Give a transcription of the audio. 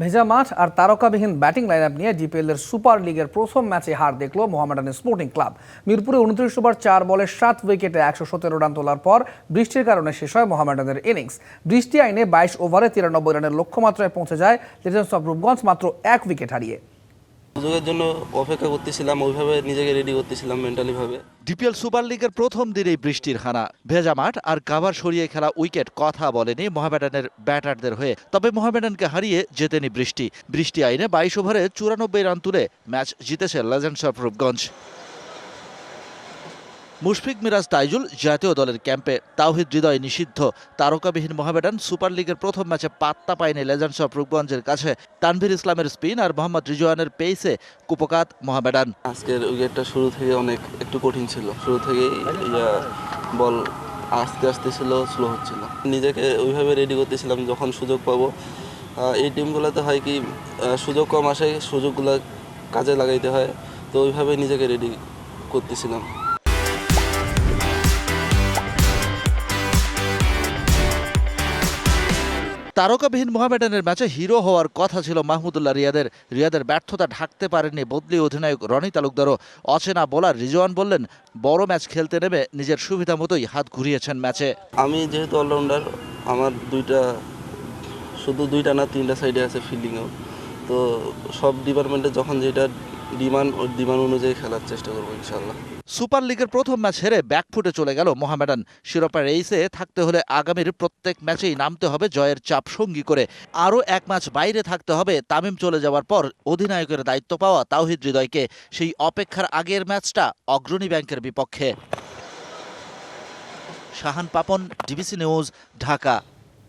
ভেজা মাঠ আর তারকাবিহীন ব্যাটিং লাইন আপ নিয়ে জিপিএলের সুপার লিগের প্রথম ম্যাচে হার দেখল মোহামেডান স্পোর্টিং ক্লাব। মিরপুরে উনত্রিশ ওভার, চার বলে সাত উইকেটে একশো সতেরো রান তোলার পর বৃষ্টির কারণে শেষ হয় মোহামেডানের ইনিংস। বৃষ্টি আইনে বাইশ ওভারে তিরানব্বই রানের লক্ষ্যমাত্রায় পৌঁছে যায় লিজেন্স অফ রূপগঞ্জ মাত্র এক উইকেট হারিয়ে। সুযোগের জন্য অপেক্ষা করতেছিলাম, ওইভাবে নিজেকে রেডি করতেছিলাম মেন্টালি ভাবে। ডিপিএল সুপার লিগের প্রথম দিনেই বৃষ্টির হানা। ভেজা মাঠ আর কাভার সরিয়ে খেলা উইকেট কথা বলেনি মোহামেডানের ব্যাটারদের হয়ে। তবে মোহামেডানকে হারিয়ে জেতেনি বৃষ্টি। বৃষ্টি আইনে বাইশ ওভারে চুরানব্বই রান তুলে ম্যাচ জিতেছে লেজেন্ডস অফ রূপগঞ্জ মুশফিক মিরাজ তাইজুল জাতীয় দলের ক্যাম্পে তাওহিদ হৃদয় নিষিদ্ধ। তারকাবিহীন মোহামেডান সুপার লিগের প্রথম ম্যাচে পাত্তা পায়নি লেজেন্ডস অফ রূপগঞ্জের কাছে। তানভীর ইসলামের স্পিন আর মোহাম্মদ রিজওয়ানের পেইসে কুপকাত মোহামেডান আজকের উইকেটটা শুরু থেকে অনেক একটু কঠিন ছিল। শুরু থেকেই বল আস্তে আস্তে ছিল স্লো হচ্ছিল। নিজেকে ওইভাবে রেডি করতেছিলাম যখন সুযোগ পাবো। এই টিমগুলোতে হয় কি সুযোগ কম আসে, সুযোগগুলো কাজে লাগাইতে হয়। তো ওইভাবে নিজেকে রেডি করতেছিলাম। তারকাবিহীন মোহামেডানের ম্যাচে হিরো হওয়ার কথা ছিল মাহমুদুল্লাহ রিয়াদের। রিয়াদের ব্যর্থতা ঢাকতে পারেননি বদলি অধিনায়ক রনি তালুকদারও। অচেনা বোলার রিজওয়ান বললেন, বড় ম্যাচ খেলতে নেমে নিজের সুবিধা মতোই হাত ঘুরিয়েছেন ম্যাচে। আমি যেহেতু অলরাউন্ডার, আমার দুইটা, শুধু দুইটা না, তিনটা সাইডে আছে ফিল্ডিংও তো সব ডিপার্টমেন্টে যখন যেটা ডিমান্ড ডিমান্ড অনুযায়ী খেলার চেষ্টা করব ইনশাল্লাহ সুপার লিগের প্রথম ম্যাচ হেরে ব্যাকফুটে চলে গেল মোহামেডান। শিরোপা রেইসে থাকতে হলে আগামীর প্রত্যেক ম্যাচেই নামতে হবে জয়ের চাপ সঙ্গী করে। আরও এক ম্যাচ বাইরে থাকতে হবে, তামিম চলে যাওয়ার পর অধিনায়কের দায়িত্ব পাওয়া তাওহিদ হৃদয়কে। সেই অপেক্ষার আগের ম্যাচটা অগ্রণী ব্যাংকের বিপক্ষে। Shahan Papon, DBC news, Dhaka.